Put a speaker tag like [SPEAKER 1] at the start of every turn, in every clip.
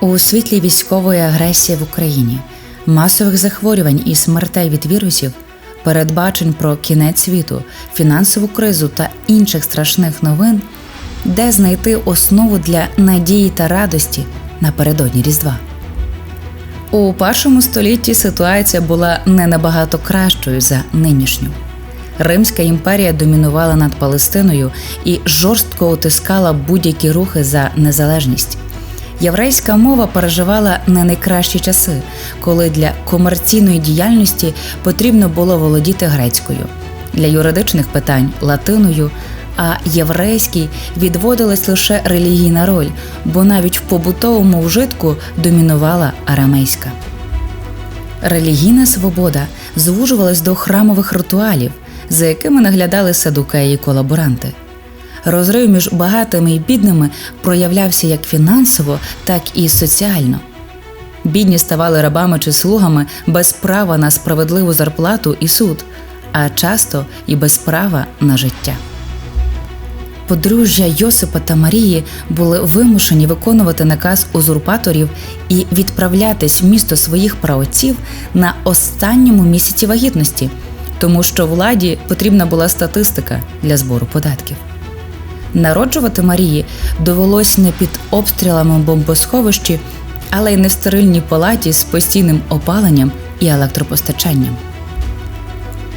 [SPEAKER 1] У світлі військової агресії в Україні, масових захворювань і смертей від вірусів, передбачень про кінець світу, фінансову кризу та інших страшних новин, де знайти основу для надії та радості напередодні Різдва. У першому столітті ситуація була не набагато кращою за нинішню. Римська імперія домінувала над Палестиною і жорстко утискала будь-які рухи за незалежність. Єврейська мова переживала не найкращі часи, коли для комерційної діяльності потрібно було володіти грецькою, для юридичних питань латиною, а єврейській відводилась лише релігійна роль, бо навіть в побутовому вжитку домінувала арамейська. Релігійна свобода звужувалась до храмових ритуалів, за якими наглядали садукеї колаборанти. Розрив між багатими і бідними проявлявся як фінансово, так і соціально. Бідні ставали рабами чи слугами без права на справедливу зарплату і суд, а часто і без права на життя. Подружжя Йосипа та Марії були вимушені виконувати наказ узурпаторів і відправлятись в місто своїх праотців на останньому місяці вагітності, тому що владі потрібна була статистика для збору податків. Народжувати Марії довелось не під обстрілами бомбосховищі, але й не в стерильній палаті з постійним опаленням і електропостачанням.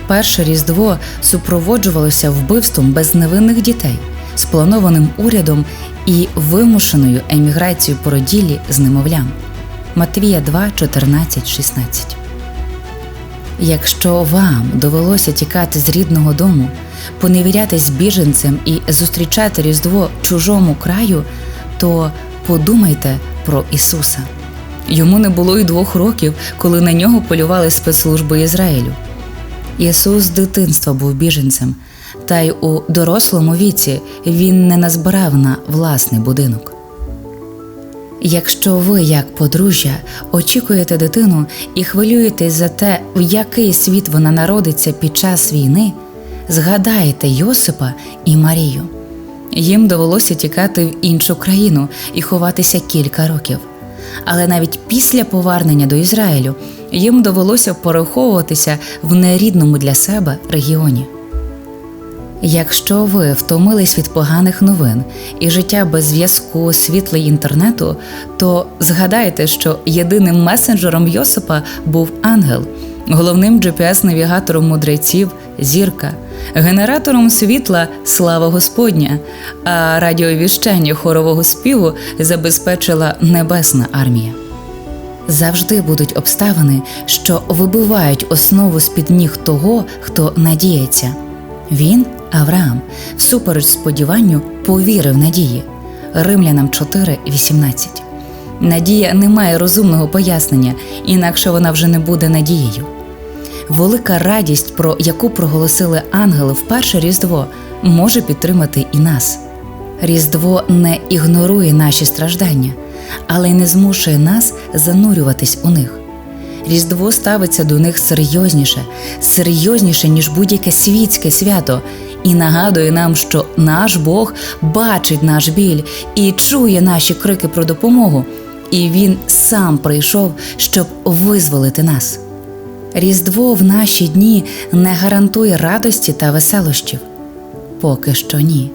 [SPEAKER 1] Перше різдво супроводжувалося вбивством безневинних дітей, спланованим урядом і вимушеною еміграцією породілі з немовлям. Матвія 2, 14, 16 Якщо вам довелося тікати з рідного дому, поневірятись біженцем і зустрічати Різдво чужому краю, то подумайте про Ісуса. Йому не було й двох років, коли на нього полювали спецслужби Ізраїлю. Ісус з дитинства був біженцем, та й у дорослому віці він не назбирав на власний будинок. Якщо ви, як подружжя, очікуєте дитину і хвилюєтесь за те, в який світ вона народиться під час війни, згадайте Йосипа і Марію. Їм довелося тікати в іншу країну і ховатися кілька років. Але навіть після повернення до Ізраїлю їм довелося переховуватися в нерідному для себе регіоні. Якщо ви втомились від поганих новин і життя без зв'язку, світла й інтернету, то згадайте, що єдиним месенджером Йосипа був ангел, головним GPS-навігатором мудреців зірка, генератором світла слава Господня, а радіовіщання хорового співу забезпечила небесна армія. Завжди будуть обставини, що вибивають основу з під ніг того, хто надіється. Він Авраам, всупереч сподіванню, повірив надії. Римлянам 4,18. Надія не має розумного пояснення, інакше вона вже не буде надією. Велика радість, про яку проголосили ангели в перше Різдво, може підтримати і нас. Різдво не ігнорує наші страждання, але й не змушує нас занурюватись у них. Різдво ставиться до них серйозніше, серйозніше, ніж будь-яке світське свято, і нагадує нам, що наш Бог бачить наш біль і чує наші крики про допомогу, і Він сам прийшов, щоб визволити нас. Різдво в наші дні не гарантує радості та веселощів. Поки що ні.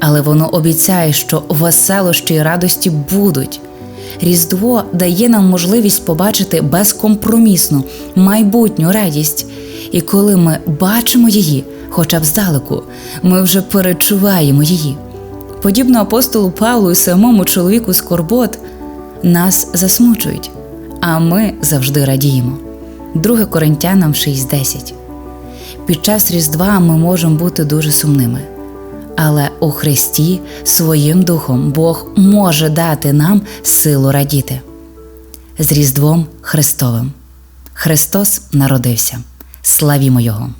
[SPEAKER 1] Але воно обіцяє, що веселощі й радості будуть. Різдво дає нам можливість побачити безкомпромісну майбутню радість, і коли ми бачимо її, хоча б здалеку, ми вже перечуваємо її. Подібно апостолу Павлу і самому чоловіку скорбот нас засмучують, а ми завжди радіємо. 2 Коринтянам 6:10 Під час Різдва ми можемо бути дуже сумними. Але у Христі своїм духом Бог може дати нам силу радіти. З Різдвом Христовим. Христос народився. Славімо Його!